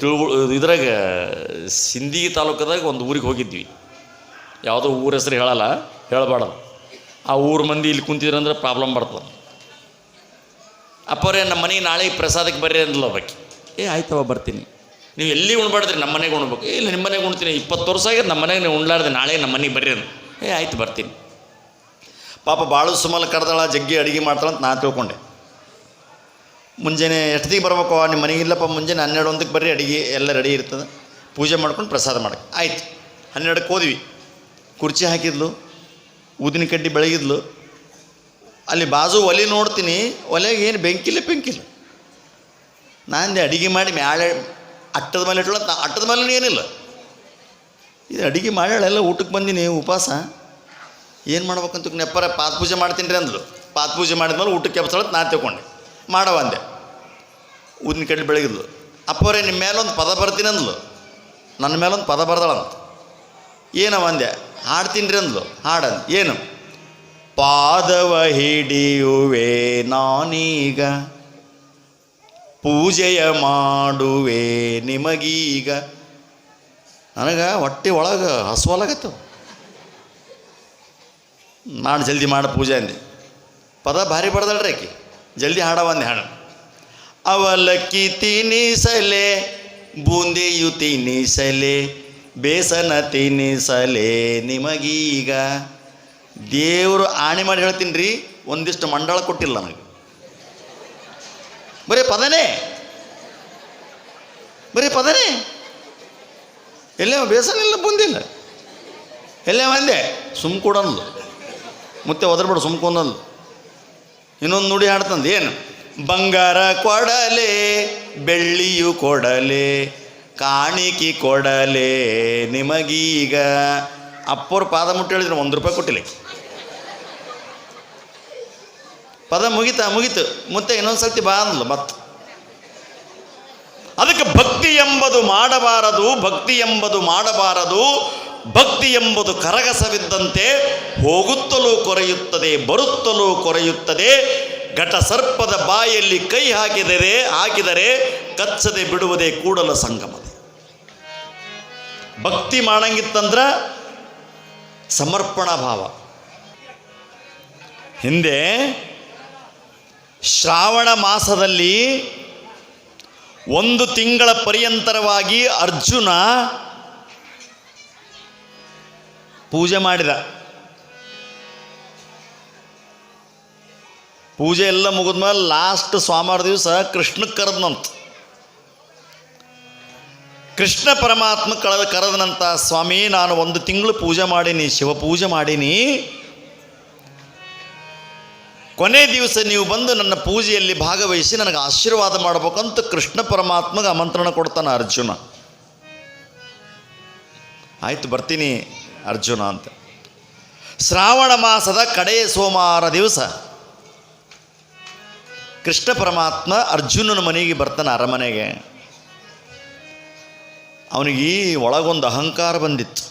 ತಿಳು ಇದ್ರಾಗ ಸಿಂದಗಿ ತಾಲೂಕದಾಗ ಒಂದು ಊರಿಗೆ ಹೋಗಿದ್ವಿ. ಯಾವುದೋ ಊರ ಹೆಸರು ಹೇಳಲ್ಲ, ಹೇಳಬಾರ್ದು. ಆ ಊರ ಮಂದಿ ಇಲ್ಲಿ ಕುಂತಿದ್ರಂದ್ರೆ ಪ್ರಾಬ್ಲಮ್ ಬರ್ತದೆ. ಅಪ್ಪರೇ, ನಮ್ಮ ಮನೆಗೆ ನಾಳೆ ಪ್ರಸಾದಕ್ಕೆ ಬರ್ರಿ ಅಂದ್ಲ ಬಾಕಿ ಏ ಆಯ್ತವ ಬರ್ತೀನಿ. ನೀವು ಎಲ್ಲಿ ಉಣ್ಬಾರ್ದ್ರಿ? ನಮ್ಮ ಮನೆಗೆ ಉಣ್ಬೇಕು. ಇಲ್ಲ, ನಿಮ್ಮ ಮನೆಗೆ ಉಣ್ತೀನಿ. ಇಪ್ಪತ್ತು ವರ್ಷ ಆಗಿದೆ ನಮ್ಮ ಮನೆಗೆ ನೀವು ಉಣ್ಲಾರ್ದೆ, ನಾಳೆ ನಮ್ಮ ಮನೆಗೆ ಬರ್ರಿ ಅಂದ್ರೆ ಏ, ಆಯ್ತು, ಬರ್ತೀನಿ. ಪಾಪ ಬಾಳು ಸುಮಲ್ ಕರೆದಾಳ ಜಗ್ಗಿ ಅಡುಗೆ ಮಾಡ್ತಾಳಂತ ಅಂತ ನಾ ತಿಳ್ಕೊಂಡೆ. ಮುಂಜಾನೆ ಎಷ್ಟೊತ್ತಿಗೆ ಬರ್ಬೇಕು? ನಿಮ್ಮ ಮನೆಗೆ ಇಲ್ಲಪ್ಪ ಮುಂಜಾನೆ ಹನ್ನೆರಡು ಒಂದಕ್ಕೆ ಬರ್ರಿ, ಅಡುಗೆ ಎಲ್ಲ ರೆಡಿ ಇರ್ತದೆ. ಪೂಜೆ ಮಾಡ್ಕೊಂಡು ಪ್ರಸಾದ ಮಾಡಕ್ಕೆ. ಆಯ್ತು. ಹನ್ನೆರಡಕ್ಕೆ ಹೋದ್ವಿ. ಕುರ್ಚಿ ಹಾಕಿದ್ಲು, ಊದಿನ ಕಡ್ಡಿ ಬೆಳಗಿದ್ಲು. ಅಲ್ಲಿ ಬಾಜು ಒಲೆ ನೋಡ್ತೀನಿ, ಒಲೆಗೆ ಏನು ಬೆಂಕಿಲ್ಲ ಬೆಂಕಿಲ್ಲ. ನಾಂದೆ ಅಡಿಗೆ ಮಾಡಿ ಮ್ಯಾಳೆ ಅಟ್ಟದ ಮೇಲೆ ಇಟ್ಟಳ ಅಟ್ಟದ ಮೇಲೆ ಏನಿಲ್ಲ. ಇದು ಅಡಿಗೆ ಮಾಡ್ಯಾಳೆಲ್ಲ ಊಟಕ್ಕೆ ಬಂದೀನಿ, ಉಪವಾಸ. ಏನು ಮಾಡ್ಬೇಕಂತ ನೆಪ್ಪರ ಪಾತ್ ಪೂಜೆ ಮಾಡ್ತೀನಿ ರೀ ಅಂದ್ಲು. ಪಾತ್ ಪೂಜೆ ಮಾಡಿದ್ಮೇಲೆ ಊಟಕ್ಕೆ ಎಬ್ಸಳತ್ ನಾ ತಿಳ್ಕೊಂಡೆ. ಮಾಡವ ಅಂದೆ. ಊದಿನ ಕಡ್ಲಿ ಬೆಳಗಿದ್ಲು. ಅಪ್ಪರೇ ನಿಮ್ಮ ಮೇಲೊಂದು ಪದ ಬರ್ತೀನಿ ಅಂದ್ಲು. ನನ್ನ ಮೇಲೊಂದು ಪದ ಬರ್ದಳಂತ. ಏನವ ಅಂದೆ ಹಾಡ್ತೀನಿ ರೀ ಅಂದ್ಲು ಹಾಡಂದು ಏನು? ಪಾದವ ಹಿಡಿಯುವೆ ನಾನೀಗ. ಪೂಜೆಯ ಮಾಡುವೆ ನಿಮಗೀಗ. ನನಗೆ ಹೊಟ್ಟೆ ಒಳಗೆ ಹಸುವಲಾಗತ್ತವ ನಾನು ಜಲ್ದಿ ಮಾಡು ಪೂಜೆ ಅಂದೆ. ಪದ ಭಾರಿ ಬಡ್ದಳ್ರಿ ಆಕಿ. ಜಲ್ದಿ ಹಾಡವಂದೆ ಹಾಡು ಅವಲಕ್ಕಿ ತಿನಿಸಲೆ, ಬೂಂದಿಯು ತಿನಿಸಲೆ, ಬೇಸನ ತಿನಿಸಲೆ. ನಿಮಗೀಗ ದೇವರು ಆಣೆ ಮಾಡಿ ಹೇಳ್ತೀನಿ ರೀ ಒಂದಿಷ್ಟು ಮಂಡಳ ಕೊಟ್ಟಿಲ್ಲ ನನಗೆ. ಬರೀ ಪದನೇ. ಬರೀ ಪದನೇ. ಎಲ್ಲೇ ಬೇಸನ ಇಲ್ಲ ಬಂದಿಲ್ಲ ಎಲ್ಲೇ ಬಂದೆ ಸುಮ್ ಕೊಡನ್ಲು ಮತ್ತೆ ಒದರ್ಬೇಡ ಸುಮ್ಕೊಂದಲ್ಲು ಇನ್ನೊಂದು ನುಡಿ ಹಾಡ್ತಂದು, ಏನು? ಬಂಗಾರ ಕೊಡಲೆ, ಬೆಳ್ಳಿಯು ಕೊಡಲೆ, ಕಾಣಿಕೆ ಕೊಡಲೆ ನಿಮಗೀಗ. ಅಪ್ಪವ್ರ ಪಾದ ಮುಟ್ಟಿ ಹೇಳಿದ್ರೆ, ಒಂದು ರೂಪಾಯಿ ಕೊಟ್ಟಿಲ್ಲ. ಪದ ಮುಗಿತ, ಮುಗಿತು. ಮತ್ತೆ ಇನ್ನೊಂದು ಸರ್ತಿ ಬಾ ಅಂದ್ಲು ಮತ್ತೆ ಅದಕ್ಕೆ ಭಕ್ತಿ ಎಂಬುದು ಮಾಡಬಾರದು, ಭಕ್ತಿ ಎಂಬುದು ಮಾಡಬಾರದು. ಭಕ್ತಿ ಎಂಬುದು ಕರಗಸವಿದ್ದಂತೆ ಹೋಗುತ್ತಲೂ ಕೊರೆಯುತ್ತದೆ, ಬರುತ್ತಲೂ ಕೊರೆಯುತ್ತದೆ. ಘಟ ಸರ್ಪದ ಬಾಯಲ್ಲಿ ಕೈ ಹಾಕಿದರೆ ಹಾಕಿದರೆ ಕಚ್ಚದೆ ಬಿಡುವುದೇ ಕೂಡಲ ಸಂಗಮದೆ ಭಕ್ತಿ ಮಾಡಂಗಿತ್ತಂದ್ರ ಸಮರ್ಪಣಾ ಭಾವ. ಹಿಂದೆ ಶ್ರಾವಣ ಮಾಸದಲ್ಲಿ ಒಂದು ತಿಂಗಳ ಪರ್ಯಂತರವಾಗಿ ಅರ್ಜುನ ಪೂಜೆ ಮಾಡಿದ. ಪೂಜೆ ಎಲ್ಲ ಮುಗಿದ್ಮೇಲೆ ಲಾಸ್ಟ್ ಸೋಮವಾರ ದಿವಸ ಕೃಷ್ಣಕ್ಕೆ ಕರೆದನಂತ. ಕೃಷ್ಣ ಪರಮಾತ್ಮ ಕಳೆದ ಕರೆದನಂತ, ಸ್ವಾಮಿ, ನಾನು ಒಂದು ತಿಂಗಳು ಪೂಜೆ ಮಾಡೀನಿ, ಶಿವ ಪೂಜೆ ಮಾಡೀನಿ. ಕೊನೆ ದಿವಸ ನೀವು ಬಂದು ನನ್ನ ಪೂಜೆಯಲ್ಲಿ ಭಾಗವಹಿಸಿ ನನಗೆ ಆಶೀರ್ವಾದ ಮಾಡಬೇಕಂತ ಕೃಷ್ಣ ಪರಮಾತ್ಮಗೆ ಆಮಂತ್ರಣ ಕೊಡ್ತಾನೆ ಅರ್ಜುನ. ಆಯ್ತು, ಬರ್ತೀನಿ ಅರ್ಜುನ ಅಂತ. ಶ್ರಾವಣ ಮಾಸದ ಕಡೆಯ ಸೋಮವಾರ ದಿವಸ ಕೃಷ್ಣ ಪರಮಾತ್ಮ ಅರ್ಜುನನ ಮನೆಗೆ ಬರ್ತಾನೆ ಅರಮನೆಗೆ. ಅವನಿಗೆ ಈ ಒಳಗೊಂದು ಅಹಂಕಾರ ಬಂದಿತ್ತು.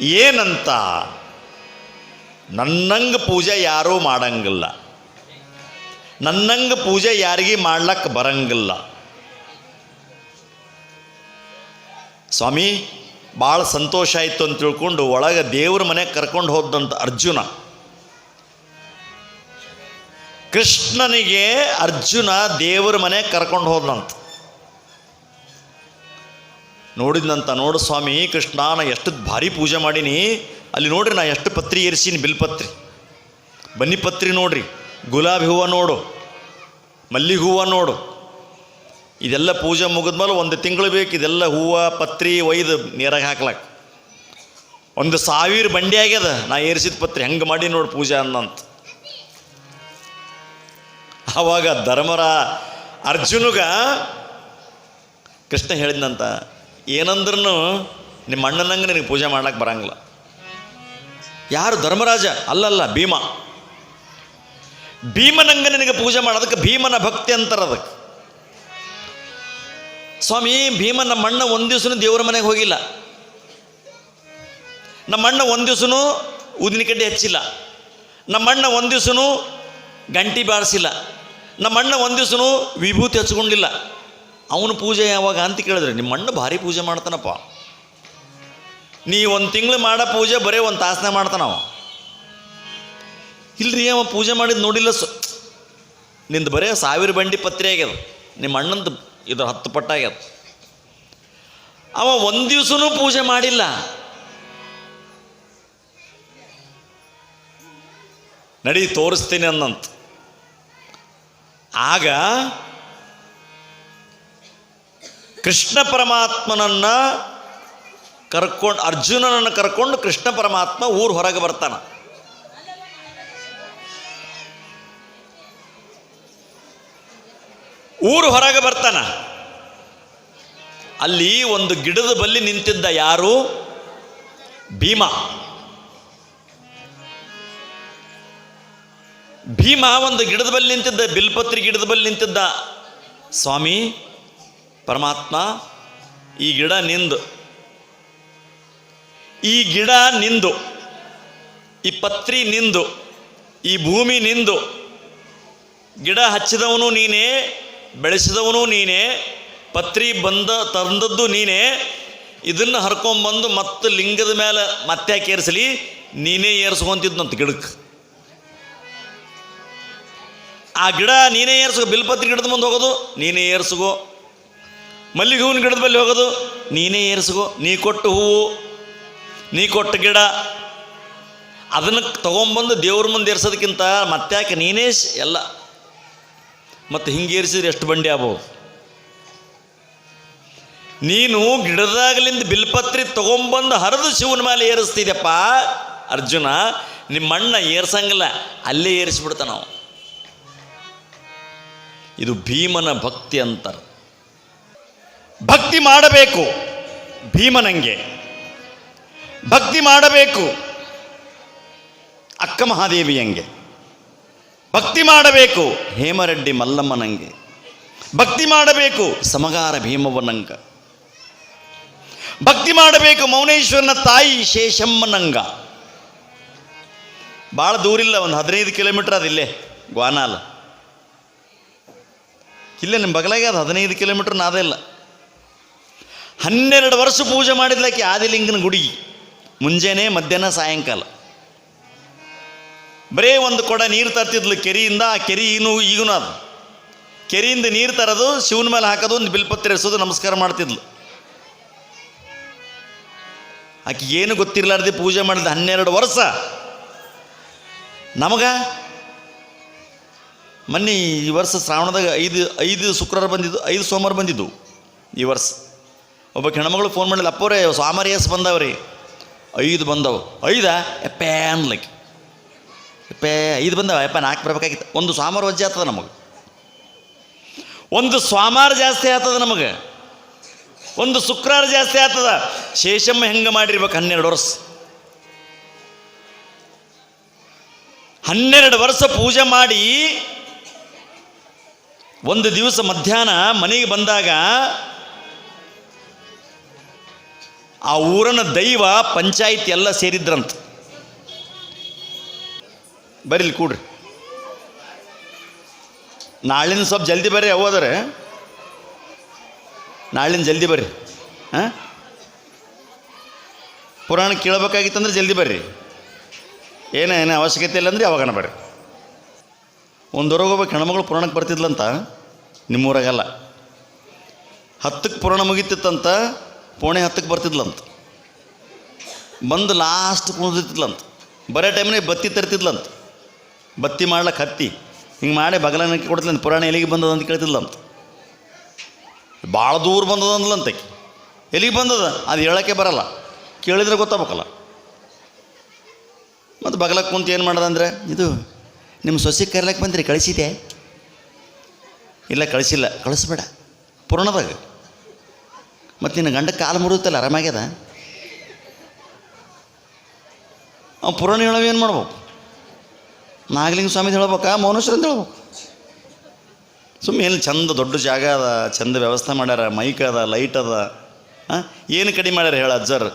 ಏನಂತ? ನನ್ನಂಗೆ ಪೂಜೆ ಯಾರೂ ಮಾಡಂಗಿಲ್ಲ. ನನ್ನಂಗೆ ಪೂಜೆ ಯಾರಿಗೆ ಮಾಡ್ಲಕ್ಕೆ ಬರಂಗಿಲ್ಲ. ಸ್ವಾಮಿ, ಭಾಳ ಸಂತೋಷ ಆಯಿತು ಅಂತ ತಿಳ್ಕೊಂಡು ಒಳಗೆ ದೇವ್ರ ಮನೆಗೆ ಕರ್ಕೊಂಡು ಹೋದಂಥ ಅರ್ಜುನ. ಕೃಷ್ಣನಿಗೆ ಅರ್ಜುನ ದೇವರ ಮನೆ ಕರ್ಕೊಂಡು ಹೋದಂತ ನೋಡಿದ್ನಂತ, ನೋಡು ಸ್ವಾಮಿ, ಕೃಷ್ಣ, ನಾ ಎಷ್ಟು ಭಾರಿ ಪೂಜೆ ಮಾಡೀನಿ. ಅಲ್ಲಿ ನೋಡ್ರಿ ನಾ ಎಷ್ಟು ಪತ್ರಿ ಏರಿಸೀನಿ ಬಿಲ್ಪತ್ರಿ ಬನ್ನಿ ಪತ್ರಿ ನೋಡ್ರಿ. ಗುಲಾಬಿ ಹೂವು ನೋಡು ಮಲ್ಲಿಗೆ ಹೂವು ನೋಡು. ಇದೆಲ್ಲ ಪೂಜೆ ಮುಗಿದ್ಮೇಲೆ ಒಂದು ತಿಂಗಳು ಬೇಕು. ಇದೆಲ್ಲ ಹೂವು, ಪತ್ರಿ, ಒಯ್ದು ನೀರಾಗಿ ಹಾಕ್ಲಾಕ. ಒಂದು ಸಾವಿರ ಬಂಡಿ ಆಗ್ಯದ. ನಾ ಏರಿಸಿದ ಪತ್ರಿ, ಹೆಂಗೆ ಮಾಡಿ ನೋಡು ಪೂಜೆ ಅನ್ನಂತ. ಆವಾಗ ಧರ್ಮರ ಅರ್ಜುನಗ ಕೃಷ್ಣ ಹೇಳಿದ್ನಂತ ಏನಂದ್ರೂ ನಿಮ್ಮ ಅಣ್ಣನಂಗೆ ನಿನಗೆ ಪೂಜೆ ಮಾಡ್ಲಿಕ್ಕೆ ಬರಂಗಿಲ್ಲ. ಯಾರು ಧರ್ಮರಾಜ? ಅಲ್ಲಲ್ಲ, ಭೀಮ. ಭೀಮನಂಗ ನಿನಗೆ ಪೂಜೆ ಮಾಡೋದಕ್ಕೆ ಭೀಮನ ಭಕ್ತಿ ಅಂತಾರೆ ಅದಕ್ಕೆ. ಸ್ವಾಮಿ, ಭೀಮ ನಮ್ಮ ಅಣ್ಣ ಒಂದು ದಿವಸನೂ ದೇವ್ರ ಮನೆಗೆ ಹೋಗಿಲ್ಲ. ನಮ್ಮ ಅಣ್ಣ ಒಂದು ದಿವಸನೂ ಊದಿನ ಹಚ್ಚಿಲ್ಲ. ನಮ್ಮ ಅಣ್ಣ ಒಂದು ದಿವಸನೂ ಗಂಟಿ ಬಾರಿಸಿಲ್ಲ. ನಮ್ಮ ಅಣ್ಣ ಒಂದು ದಿವಸನೂ ವಿಭೂತಿ ಹಚ್ಕೊಂಡಿಲ್ಲ. ಅವನು ಪೂಜೆ ಯಾವಾಗ ಅಂತ ಕೇಳಿದ್ರೆ, ನಿಮ್ಮ ಅಣ್ಣ ಭಾರಿ ಪೂಜೆ ಮಾಡ್ತಾನಪ್ಪ. ನೀ ಒಂದು ತಿಂಗಳು ಮಾಡೋ ಪೂಜೆ ಬರೀ ಒಂದು ತಾಸನೇ ಮಾಡ್ತಾನವ ಇಲ್ರಿ, ಅವ ಪೂಜೆ ಮಾಡಿದ್ದು ನೋಡಿಲ್ಲ ಸ, ನಿಂದು ಬರೇ ಸಾವಿರ ಬಂಡಿ ಪತ್ರೆ ಆಗ್ಯದ. ನಿಮ್ಮ ಅಣ್ಣಂದು ಇದು ಹತ್ತು ಪಟ್ಟ ಆಗ್ಯದ. ಅವ ಒಂದು ದಿವಸನೂ ಪೂಜೆ ಮಾಡಿಲ್ಲ. ನಡಿ, ತೋರಿಸ್ತೀನಿ ಅನ್ನಂತ. ಆಗ ಕೃಷ್ಣ ಪರಮಾತ್ಮನನ್ನ ಕರ್ಕೊಂಡು, ಅರ್ಜುನನನ್ನು ಕರ್ಕೊಂಡು ಕೃಷ್ಣ ಪರಮಾತ್ಮ ಊರು ಹೊರಗೆ ಬರ್ತಾನ. ಊರು ಹೊರಗೆ ಬರ್ತಾನ. ಅಲ್ಲಿ ಒಂದು ಗಿಡದ ಬಲ್ಲಿ ನಿಂತಿದ್ದ ಯಾರು? ಭೀಮ. ಭೀಮ ಒಂದು ಗಿಡದ ಬಲ್ಲಿ ನಿಂತಿದ್ದ, ಬಿಲ್ಪತ್ರಿ ಗಿಡದ ಬಲ್ಲಿ ನಿಂತಿದ್ದ. ಸ್ವಾಮಿ, ಪರಮಾತ್ಮ, ಈ ಗಿಡ ನಿಂದು. ಈ ಗಿಡ ನಿಂದು. ಈ ಪತ್ರಿ ನಿಂದು. ಈ ಭೂಮಿ ನಿಂದು. ಗಿಡ ಹಚ್ಚಿದವನು ನೀನೇ, ಬೆಳೆಸಿದವನು ನೀನೇ, ಪತ್ರಿ ಬಂದ ತಂದದ್ದು ನೀನೇ. ಇದನ್ನು ಹರ್ಕೊಂಬಂದು ಮತ್ತೆ ಲಿಂಗದ ಮೇಲೆ ಮತ್ತೆ ಯಾಕೆ ಏರಿಸಲಿ, ನೀನೇ ಏರಿಸ್ಕೊಂತಿದ್ನಂತ ಗಿಡಕ್ಕೆ ಆ ಗಿಡ ನೀನೇ ಏರ್ಸು ಬಿಲ್ಪತ್ರಿ ಗಿಡದ ಮುಂದೆ ಹೋಗೋದು, ನೀನೇ ಏರ್ಸ್ಕೋ. ಮಲ್ಲಿಗೆ ಹೂವಿನ ಗಿಡದ ಬಳಿ ಹೋಗೋದು, ನೀನೇ ಏರಿಸ್ಕೋ. ನೀ ಕೊಟ್ಟು ಹೂವು, ನೀ ಕೊಟ್ಟ ಗಿಡ, ಅದನ್ನು ತೊಗೊಂಬಂದು ದೇವ್ರ ಮುಂದೆ ಏರ್ಸೋದಕ್ಕಿಂತ ಮತ್ತ್ಯಾಕೆ ನೀನೇ ಎಲ್ಲ. ಮತ್ತು ಹಿಂಗೆ ಏರಿಸಿದ್ರೆ ಎಷ್ಟು ಬಂಡಿ ಆಗ್ಬೋದು? ನೀನು ಗಿಡದಾಗಲಿಂದ ಬಿಲ್ಪತ್ರಿ ತೊಗೊಂಬಂದು ಹರಿದು ಶಿವನ ಮೇಲೆ ಏರಿಸ್ತಿದ್ಯಪ್ಪ ಅರ್ಜುನ, ನಿಮ್ಮಣ್ಣ ಏರ್ಸಂಗಿಲ್ಲ, ಅಲ್ಲೇ ಏರಿಸ್ಬಿಡ್ತಾನ ನಾವು ಇದು ಭೀಮನ ಭಕ್ತಿ ಅಂತಾರೆ. ಭಕ್ತಿ ಮಾಡಬೇಕು, ಭೀಮನಂಗೆ. ಭಕ್ತಿ ಮಾಡಬೇಕು, ಅಕ್ಕ ಮಹಾದೇವಿಯಂಗೆ. ಭಕ್ತಿ ಮಾಡಬೇಕು, ಹೇಮರೆಡ್ಡಿ ಮಲ್ಲಮ್ಮನಂಗೆ. ಭಕ್ತಿ ಮಾಡಬೇಕು, ಸಮಗಾರ ಭೀಮವನಂಗ ಭಕ್ತಿ ಮಾಡಬೇಕು, ಮೌನೇಶ್ವರನ ತಾಯಿ ಶೇಷಮ್ಮನಂಗ. ಭಾಳ ದೂರಿಲ್ಲ, ಒಂದು ಹದಿನೈದು ಕಿಲೋಮೀಟರ್ ಅದಿಲ್ಲೇ, ಗ್ವಾನಾಲ್. ಇಲ್ಲೇ ನಿಮ್ಮ ಬಗಲಾಗೆ ಅದು ಹದಿನೈದು ಕಿಲೋಮೀಟ್ರ್ ನಾದೇ ಇಲ್ಲ. ಹನ್ನೆರಡು ವರ್ಷ ಪೂಜೆ ಮಾಡಿದ್ಲಕ್ಕೆ ಆದಿಲಿಂಗನ ಗುಡಿ, ಮುಂಜಾನೆ ಮಧ್ಯಾಹ್ನ ಸಾಯಂಕಾಲ. ಬರೇ ಒಂದು ಕೊಡ ನೀರು ತರ್ತಿದ್ಲು ಕೆರೆಯಿಂದ, ಆ ಕೆರೆ ಇನ್ನೂ ಈಗೂ ಅದು. ಕೆರೆಯಿಂದ ನೀರು ತರೋದು ಶಿವನ ಮೇಲೆ ಹಾಕೋದು, ಒಂದು ಬಿಲ್ಪತ್ರೆ ಎರಿಸೋದು ನಮಸ್ಕಾರ ಮಾಡ್ತಿದ್ಲು. ಆಕೆ ಏನು ಗೊತ್ತಿರಲಾರ್ದೆ ಪೂಜೆ ಮಾಡಿದ ಹನ್ನೆರಡು ವರ್ಷ. ನಮಗ ಮೊನ್ನೆ ಈ ವರ್ಷ ಶ್ರಾವಣದಾಗ ಐದು ಐದು ಶುಕ್ರವಾರ ಬಂದಿದ್ದು, ಐದು ಸೋಮವಾರ ಬಂದಿದ್ದು ಈ ವರ್ಷ. ಒಬ್ಬ ಹೆಣ್ಮಗಳು ಫೋನ್ ಮಾಡಿಲ್ಲ ಅಪ್ಪವ್ರೆ ಸೋಮವಾರ ಎಸ್ ಬಂದವ್ರಿ? ಐದು ಬಂದವು. ಐದಾ? ಎಪ್ಪೇ ಅನ್ಲಿಕ್ಕೆ ಎಪ್ಪೇ ಐದು ಬಂದವ? ಎಪ್ಪ ನಾಲ್ಕು ಬರಬೇಕಾಗಿತ್ತು. ಒಂದು ಸೋಮವಾರ ವಜ್ಜೆ ಆಗ್ತದ ನಮಗೆ. ಒಂದು ಸೋಮವಾರ ಜಾಸ್ತಿ ಆಗ್ತದ ನಮಗೆ. ಒಂದು ಶುಕ್ರವಾರ ಜಾಸ್ತಿ ಆಗ್ತದ. ಶೇಷಮ್ಮ ಹೆಂಗೆ ಮಾಡಿರ್ಬೇಕು? ಹನ್ನೆರಡು ವರ್ಷ. ಹನ್ನೆರಡು ವರ್ಷ ಪೂಜೆ ಮಾಡಿ ಒಂದು ದಿವಸ ಮಧ್ಯಾಹ್ನ ಮನೆಗೆ ಬಂದಾಗ ಆ ಊರನ ದೈವ, ಪಂಚಾಯತ್ ಎಲ್ಲ ಸೇರಿದ್ರಂತ. ಬರ್ರಿ ಕೂಡ್ರಿ. ನಾಳಿನ ಸ್ವಲ್ಪ ಜಲ್ದಿ ಬರ್ರಿ ಹೋದರೆ ನಾಳಿನ ಜಲ್ದಿ ಬರ್ರಿ. ಹಾಂ? ಪುರಾಣ ಕೇಳಬೇಕಾಗಿತ್ತಂದ್ರೆ ಜಲ್ದಿ ಬರ್ರಿ. ಏನೇ ಏನೇ ಅವಶ್ಯಕತೆ ಇಲ್ಲ ಅಂದ್ರೆ ಯಾವಾಗನ ಬರ್ರಿ. ಒಂದೊರಗೆ ಹೋಗ್ಬೇಕು ಹೆಣ್ಮಗಳು ಪುರಾಣಕ್ಕೆ ಬರ್ತಿದ್ಲಂತ, ನಿಮ್ಮೂರಾಗಲ್ಲ. ಹತ್ತಕ್ಕೆ ಪುರಾಣ ಮುಗಿತಿತ್ತಂತ, ಪೋಣೆ ಹತ್ತಕ್ಕೆ ಬರ್ತಿದ್ಲಂತ. ಬಂದು ಲಾಸ್ಟ್ ಕುಣಿದಿತ್ತಿದ್ಲಂತ ಬರೋ ಟೈಮ್ನಾಗ ಬತ್ತಿ ತರ್ತಿದ್ಲಂತ. ಬತ್ತಿ ಮಾಡ್ಲಕ್ಕೆ ಹತ್ತಿ. ಹಿಂಗೆ ಮಾಡಿ ಬಗಲನಕ್ಕೆ ಕೊಡ್ತಿಲ್ಲಂತ ಪುರಾಣ ಎಲ್ಲಿಗೆ ಬಂದದ ಅಂತ ಕೇಳ್ತಿದ್ಲಂತ. ಭಾಳ ದೂರ ಬಂದದ ಎಲ್ಲಿಗೆ ಬಂದದ? ಅದು ಹೇಳೋಕ್ಕೆ ಬರಲ್ಲ. ಕೇಳಿದ್ರೆ ಗೊತ್ತಾಗಬೇಕಲ್ಲ. ಮತ್ತು ಬಗಲಕ್ಕೆ ಕುಂತು ಏನು ಮಾಡೋದಂದ್ರೆ ಇದು ನಿಮ್ಮ ಸೊಸೆ ಕರ್ಲಕ್ಕೆ ಬಂದ್ರಿ ಕಳಿಸಿದೆ? ಇಲ್ಲ, ಕಳಿಸಿಲ್ಲ. ಕಳಿಸ್ಬೇಡ. ಪುರಾಣದಾಗ ಮತ್ತು ನಿನ್ನ ಗಂಡ ಕಾಲು ಮುರುತ್ತಲ್ಲ ಆರಾಮಾಗ್ಯದ? ಅವ ಪುರಾಣ ಹೇಳೋ ಏನು ಮಾಡ್ಬೇಕು? ನಾಗಲಿಂಗ ಸ್ವಾಮಿ ಹೇಳ್ಬೇಕಾ, ಮೌನೇಶ್ವರ ಅಂತ ಹೇಳ್ಬೇಕು? ಸುಮ್ಮನೆ ಏನು ಚಂದ ದೊಡ್ಡ ಜಾಗ ಅದ, ಚಂದ ವ್ಯವಸ್ಥೆ ಮಾಡ್ಯಾರ, ಮೈಕ್ ಅದ, ಲೈಟ್ ಅದ. ಏನು ಕಡಿಮೆ ಮಾಡ್ಯಾರ ಹೇಳ ಅಜ್ಜರ್?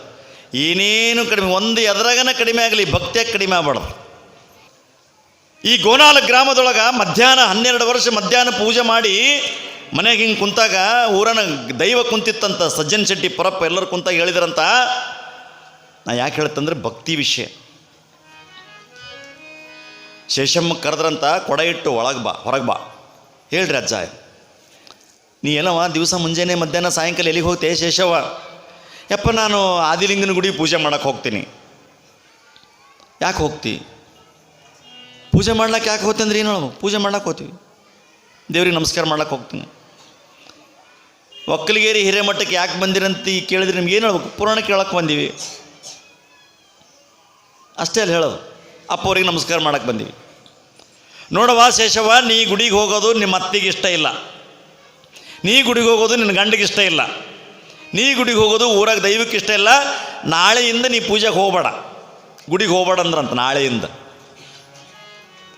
ಏನೇನು ಕಡಿಮೆ, ಒಂದು ಎದ್ರಾಗನ ಕಡಿಮೆ ಆಗಲಿ, ಭಕ್ತಿಯಾಗಿ ಕಡಿಮೆ ಆಗ್ಬಾರ್ದು. ಈ ಗೋನಾಲ ಗ್ರಾಮದೊಳಗೆ ಮಧ್ಯಾಹ್ನ ಹನ್ನೆರಡು ವರ್ಷ ಮಧ್ಯಾಹ್ನ ಪೂಜೆ ಮಾಡಿ ಮನೆಗೆ ಹಿಂಗೆ ಕುಂತಾಗ ಊರನ ದೈವ ಕುಂತಿತ್ತಂತ ಸಜ್ಜನ್ ಶೆಟ್ಟಿ ಪರಪ್ಪ ಎಲ್ಲರೂ ಕುಂತಾಗ ಹೇಳಿದ್ರಂತ. ನಾ ಯಾಕೆ ಹೇಳ್ತಂದ್ರೆ ಭಕ್ತಿ ವಿಷಯ. ಶೇಷಮ್ಮ ಕರೆದ್ರಂತ ಕೊಡ ಇಟ್ಟು ಒಳಗೆ ಬಾ, ಹೊರಗೆ ಬಾ. ಹೇಳ್ರಿ ಅಜ್ಜ. ನೀ ಏನವ ದಿವಸ ಮುಂಜಾನೆ ಮಧ್ಯಾಹ್ನ ಸಾಯಂಕಾಲ ಎಲ್ಲಿಗೆ ಹೋಗ್ತೆ ಶೇಷವ ಯಪ್ಪ ನಾನು ಆದಿಲಿಂಗನ ಗುಡಿ ಪೂಜೆ ಮಾಡೋಕ್ಕೆ ಹೋಗ್ತೀನಿ. ಯಾಕೆ ಹೋಗ್ತಿ? ಪೂಜೆ ಮಾಡ್ಲಿಕ್ಕೆ ಯಾಕೆ ಹೋಗ್ತೀನಿ ಅಂದ್ರೆ ಏನು ಹೇಳೋದು? ಪೂಜೆ ಮಾಡ್ಲಿಕ್ಕೆ ಹೋಗ್ತೀವಿ. ದೇವ್ರಿಗೆ ನಮಸ್ಕಾರ ಮಾಡ್ಲಿಕ್ಕೆ ಹೋಗ್ತೀನಿ. ಒಕ್ಕಲಿಗೇರಿ ಹಿರೇಮಠಕ್ಕೆ ಯಾಕೆ ಬಂದಿರಂತ ಕೇಳಿದ್ರೆ ನಿಮ್ಗೆ ಏನು ಹೇಳ್ಬೇಕು? ಪುರಾಣ ಕೇಳಕ್ಕೆ ಬಂದೀವಿ. ಅಷ್ಟೇ ಅಲ್ಲಿ ಹೇಳೋದು. ಅಪ್ಪ ಅವ್ರಿಗೆ ನಮಸ್ಕಾರ ಮಾಡಕ್ಕೆ ಬಂದೀವಿ. ನೋಡವ ಶೇಷವ ನೀ ಗುಡಿಗೆ ಹೋಗೋದು ನಿಮ್ಮ ಅತ್ತಿಗೆ ಇಷ್ಟ ಇಲ್ಲ. ನೀ ಗುಡಿಗೆ ಹೋಗೋದು ನಿನ್ನ ಗಂಡಿಗೆ ಇಷ್ಟ ಇಲ್ಲ. ನೀ ಗುಡಿಗೆ ಹೋಗೋದು ಊರಾಗ ದೈವಕ್ಕೆ ಇಷ್ಟ ಇಲ್ಲ. ನಾಳೆಯಿಂದ ನೀ ಪೂಜೆಗೆ ಹೋಗಬೇಡ. ಗುಡಿಗೆ ಹೋಗ್ಬೇಡ ಅಂದ್ರಂತ ನಾಳೆಯಿಂದ.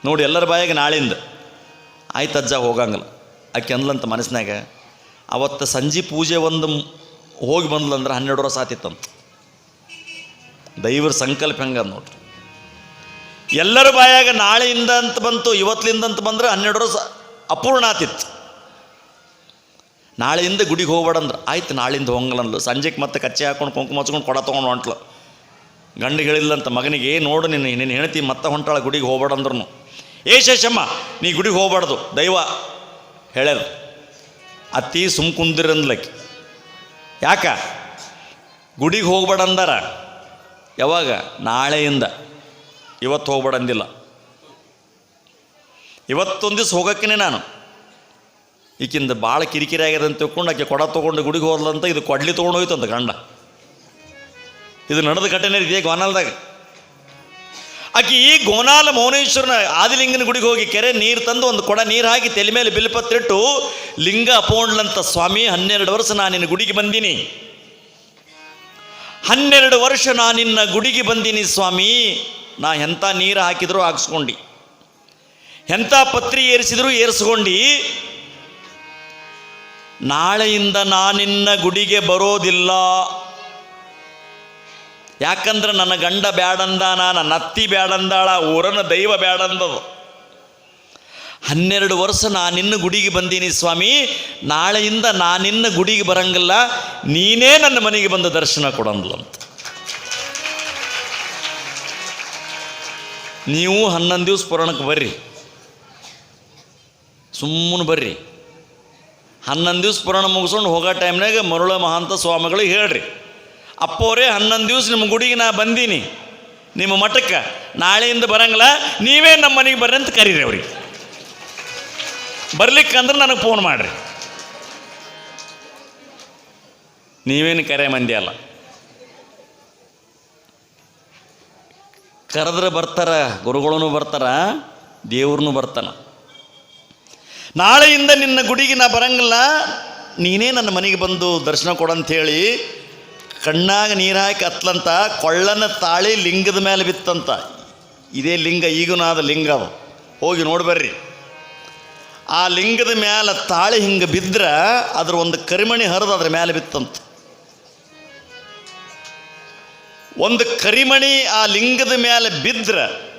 ನೋಡಿ ಎಲ್ಲರ ಬಾಯಾಗ ನಾಳಿಂದ. ಆಯ್ತು ಅಜ್ಜ, ಹೋಗಂಗಿಲ್ಲ. ಆಕೆ ಅಂದ್ಲಂತ ಮನಸ್ಸಿನಾಗ, ಅವತ್ತು ಸಂಜೆ ಪೂಜೆ ಒಂದು ಹೋಗಿ ಬಂದ್ಲಂದ್ರೆ ಹನ್ನೆರಡು ವರ್ಷ ಆತಿತ್ತಂತ. ದೈವರ ಸಂಕಲ್ಪ ಹೆಂಗ ನೋಡ್ರಿ. ಎಲ್ಲರ ಬಾಯಾಗ ನಾಳೆಯಿಂದ ಅಂತ ಬಂತು ಇವತ್ತಿನಿಂದ ಅಂತ ಬಂದ್ರೆ ಹನ್ನೆರಡು ವರ್ಷ ಅಪೂರ್ಣ ಆತಿತ್ತು. ನಾಳೆಯಿಂದ ಗುಡಿಗೆ ಹೋಗ್ಬೇಡಂದ್ರೆ, ಆಯ್ತು ನಾಳಿಂದ ಹೋಗಂಗಲ್ಲ ಸಂಜೆಗೆ ಮತ್ತೆ ಕಚ್ಚೆ ಹಾಕೊಂಡು ಕುಂಕುಮ ಹಚ್ಕೊಂಡು ಕೊಡ ತೊಗೊಂಡು ಹೊಂಟ್ಲು. ಗಂಡಿಗೆ ಹೇಳಿಲ್ಲಂತ ಮಗನಿಗೆ ನೋಡು ನಿನ್ನ ನೀನು ಹೆಣ್ತಿ ಮತ್ತೆ ಹೊಂಟಾಳ ಗುಡಿಗೆ ಹೋಗ್ಬೇಡ ಅಂದ್ರೂ ಏ ಶೇಷಮ್ಮ, ನೀ ಗುಡಿಗೆ ಹೋಗ್ಬಾರ್ದು, ದೈವ ಹೇಳ್ಯಾರ ಅತಿ ಸುಮ್ ಕುಂದಿರಂದ್ಲಕ್ಕಿ ಯಾಕ? ಗುಡಿಗೆ ಹೋಗ್ಬೇಡ ಅಂದಾರ. ಯಾವಾಗ? ನಾಳೆಯಿಂದ. ಇವತ್ತು ಹೋಗ್ಬೇಡಂದಿಲ್ಲ ಇವತ್ತೊಂದು ದಿವ್ಸ ಹೋಗೋಕ್ಕೇ ನಾನು. ಈಕಿಂದ ಭಾಳ ಕಿರಿಕಿರಿ ಆಗ್ಯದ ಅಂತ ತಿಳ್ಕೊಂಡು ಆಕೆ ಕೊಡ ತೊಗೊಂಡು ಗುಡಿಗೆ ಹೋದ್ಲಂತ ಇದು ಕೊಡ್ಲಿ ತೊಗೊಂಡು ಅಂತ ಗಂಡ. ಇದು ನಡೆದ ಘಟನೆ ಇದೆ ಗೋನಾಲ್ದಾಗ. ಆಕಿ ಈ ಗೋನಾಲ ಮೌನೇಶ್ವರನ ಆದಿಲಿಂಗನ ಗುಡಿಗೆ ಹೋಗಿ ಕೆರೆ ನೀರು ತಂದು ಒಂದು ಕೊಡ ನೀರು ಹಾಕಿ ತಲೆ ಮೇಲೆ ಬಿಲ್ಪತ್ರಿಟ್ಟು ಲಿಂಗ ಅಪೋಂಡ್ಲಂತ ಸ್ವಾಮಿ, ಹನ್ನೆರಡು ವರ್ಷ ನಾನು ನಿನ್ನ ಗುಡಿಗೆ ಬಂದೀನಿ. ಹನ್ನೆರಡು ವರ್ಷ ನಾನು ನಿನ್ನ ಗುಡಿಗೆ ಬಂದೀನಿ ಸ್ವಾಮಿ. ನಾ ಎಂಥ ನೀರು ಹಾಕಿದ್ರು ಹಾಕ್ಸ್ಕೊಂಡು. ಎಂಥ ಪತ್ರಿ ಏರಿಸಿದ್ರು ಏರಿಸ್ಕೊಂಡು. ನಾಳೆಯಿಂದ ನಾನಿನ್ನ ಗುಡಿಗೆ ಬರೋದಿಲ್ಲ. ಯಾಕಂದ್ರೆ ನನ್ನ ಗಂಡ ಬ್ಯಾಡಂದಾನ ನನ್ನ ಅತ್ತಿ ಬ್ಯಾಡಂದಾಳ, ಊರನ ದೈವ ಬ್ಯಾಡಂದದು. ಹನ್ನೆರಡು ವರ್ಷ ನಾನಿನ್ನ ಗುಡಿಗೆ ಬಂದೀನಿ ಸ್ವಾಮಿ, ನಾಳೆಯಿಂದ ನಾನಿನ್ನ ಗುಡಿಗೆ ಬರಂಗಿಲ್ಲ, ನೀನೇ ನನ್ನ ಮನೆಗೆ ಬಂದು ದರ್ಶನ ಕೊಡಂದ್ಲಂತ ನೀವು ಹನ್ನೊಂದು ದಿವಸ ಪುರಾಣಕ್ಕೆ ಬರ್ರಿ. ಸುಮ್ಮನೆ ಬರ್ರಿ. ಹನ್ನೊಂದು ದಿವಸ ಪುರಾಣ ಮುಗಿಸ್ಕೊಂಡು ಹೋಗೋ ಟೈಮ್ನಾಗ ಮರುಳ ಮಹಾಂತ ಸ್ವಾಮಿಗಳಿಗೆ ಹೇಳ್ರಿ. ಅಪ್ಪೋರೇ, ಹನ್ನೊಂದು ದಿವಸ ನಿಮ್ಮ ಗುಡಿಗೆ ನಾ ಬಂದೀನಿ. ನಿಮ್ಮ ಮಠಕ್ಕೆ. ನಾಳೆಯಿಂದ ಬರಂಗಿಲ್ಲ. ನೀವೇ ನಮ್ಮ ಮನೆಗೆ ಬರ್ರಿ ಅಂತ ಕರೀರಿ ಅವ್ರಿಗೆ. ಬರ್ಲಿಕ್ಕಂದ್ರೆ ನನಗೆ ಫೋನ್ ಮಾಡಿರಿ. ನೀವೇನು ಕರೆ ಮಂದಿ ಅಲ್ಲ. ಕರೆದ್ರೆ ಬರ್ತಾರ ಗುರುಗಳೂ ಬರ್ತಾರ ದೇವ್ರನ್ನೂ ಬರ್ತಾನ. ನಾಳೆಯಿಂದ ನಿನ್ನ ಗುಡಿಗೆ ನಾ ಬರಂಗಿಲ್ಲ. ನೀನೇ ನನ್ನ ಮನೆಗೆ ಬಂದು ದರ್ಶನ ಕೊಡಂಥೇಳಿ ಕಣ್ಣಾಗ ನೀರು ಹಾಕಿ ಹತ್ಲಂತ ಕೊಳ್ಳನ ತಾಳಿ ಲಿಂಗದ ಮೇಲೆ ಬಿತ್ತಂತ. ಇದೇ ಲಿಂಗ ಈಗೂ ಆದ ಲಿಂಗ ಅದು. ಹೋಗಿ ನೋಡ್ಬರ್ರಿ. ಆ ಲಿಂಗದ ಮೇಲೆ ತಾಳಿ ಹಿಂಗೆ ಬಿದ್ದರೆ ಅದ್ರ ಒಂದು ಕರಿಮಣಿ ಹರಿದು ಅದ್ರ ಮೇಲೆ ಬಿತ್ತಂತ. ಒಂದು ಕರಿಮಣಿ ಆ ಲಿಂಗದ ಮೇಲೆ ಬಿದ್ದರೆ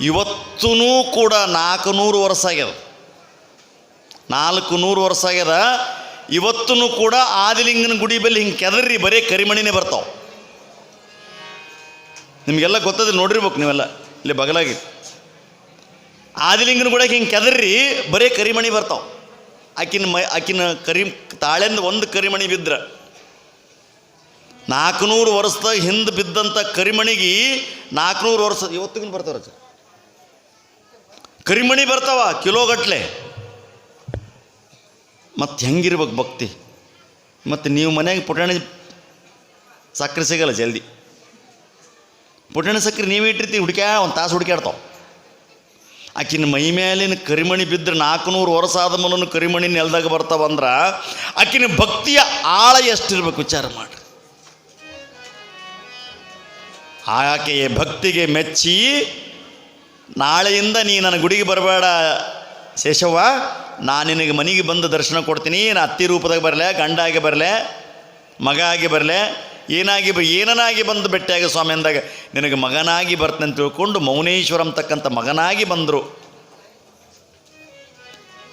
ಇವತ್ತೂ ಕೂಡ ನಾಲ್ಕು ನೂರು ವರ್ಷ ಆಗ್ಯದ. ನಾಲ್ಕು ನೂರು ವರ್ಷ ಆಗ್ಯದ. ಇವತ್ತೂ ಕೂಡ ಆದಿಲಿಂಗನ ಗುಡಿ ಬಲ್ಲಿ ಹಿಂಗೆ ಕೆದರ್ರಿ, ಬರೀ ಕರಿಮಣಿನೇ ಬರ್ತಾವೆ. ನಿಮಗೆಲ್ಲ ಗೊತ್ತದ, ನೋಡಿರ್ಬೇಕು ನೀವೆಲ್ಲ. ಇಲ್ಲಿ ಬಗಲಾಗಿ. ಆದಿಲಿಂಗನ ಗುಡಿಗೆ ಹಿಂಗೆ ಕೆದರ್ರಿ, ಬರೀ ಕರಿಮಣಿ ಬರ್ತಾವೆ. ಆಕಿನ ಮೈ, ಆಕಿನ ಕರಿ, ತಾಳೆಂದು ಒಂದು ಕರಿಮಣಿ ಬಿದ್ರೆ. ನಾಲ್ಕುನೂರು ವರ್ಷದ ಹಿಂದೆ ಬಿದ್ದಂಥ ಕರಿಮಣಿಗೆ ನಾಲ್ಕುನೂರು ವರ್ಷ ಇವತ್ತಿಗೂ ಬರ್ತಾವ ಸರ್ ಕರಿಮಣಿ ಬರ್ತಾವ ಕಿಲೋಗಟ್ಲೆ. ಮತ್ತು ಹೆಂಗಿರ್ಬೇಕು ಭಕ್ತಿ? ಮತ್ತು ನೀವು ಮನೆಗೆ ಪುಟಾಣಿ ಸಕ್ಕರೆ ಸಿಗಲ್ಲ ಜಲ್ದಿ. ಪುಟಾಣಿ ಸಕ್ಕರೆ ನೀವೇ ಇಟ್ಟಿರ್ತೀವಿ ಹುಡುಕ್ಯಾ ಒಂದು ತಾಸು ಹುಡುಕ್ಯಾಡ್ತಾವೆ. ಆಕಿನ ಮೈ ಮೇಲಿನ ಕರಿಮಣಿ ಬಿದ್ದರೆ ನಾಲ್ಕುನೂರು ವರ್ಷ ಆದ ಕರಿಮಣಿ ನೆಲದಾಗ ಬರ್ತಾವಂದ್ರೆ ಆಕಿನ ಭಕ್ತಿಯ ಆಳ ಎಷ್ಟಿರ್ಬೇಕು ವಿಚಾರ ಮಾಡಿರಿ. ಆಕೆಯ ಭಕ್ತಿಗೆ ಮೆಚ್ಚಿ ನಾಳೆಯಿಂದ ನೀ ನನ್ನ ಗುಡಿಗೆ ಬರಬೇಡ ಶೇಷವ್ವ. ನಾನು ನಿನಗೆ ಮನೆಗೆ ಬಂದು ದರ್ಶನ ಕೊಡ್ತೀನಿ ನಾನು ಅತ್ತಿ ರೂಪದಾಗ ಬರಲೆ ಗಂಡ ಆಗಿ ಬರಲೆ ಮಗ ಆಗಿ ಬರಲೆ, ಏನಾಗಿ ಬ, ಏನನಾಗಿ ಬಂದು ಬೆಟ್ಟಾಗ ಸ್ವಾಮಿ ಅಂದಾಗ, ನಿನಗೆ ಮಗನಾಗಿ ಬರ್ತೇನೆ ತಿಳ್ಕೊಂಡು ಮೌನೇಶ್ವರ ಅಂತಕ್ಕಂಥ ಮಗನಾಗಿ ಬಂದರು.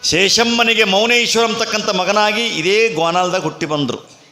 ಶೇಷಮ್ಮನಿಗೆ ಮೌನೇಶ್ವರ ಅಂತಕ್ಕಂಥ ಮಗನಾಗಿ ಇದೇ ಗ್ವಾನಾಲ್ದಾಗ ಹುಟ್ಟಿ ಬಂದರು.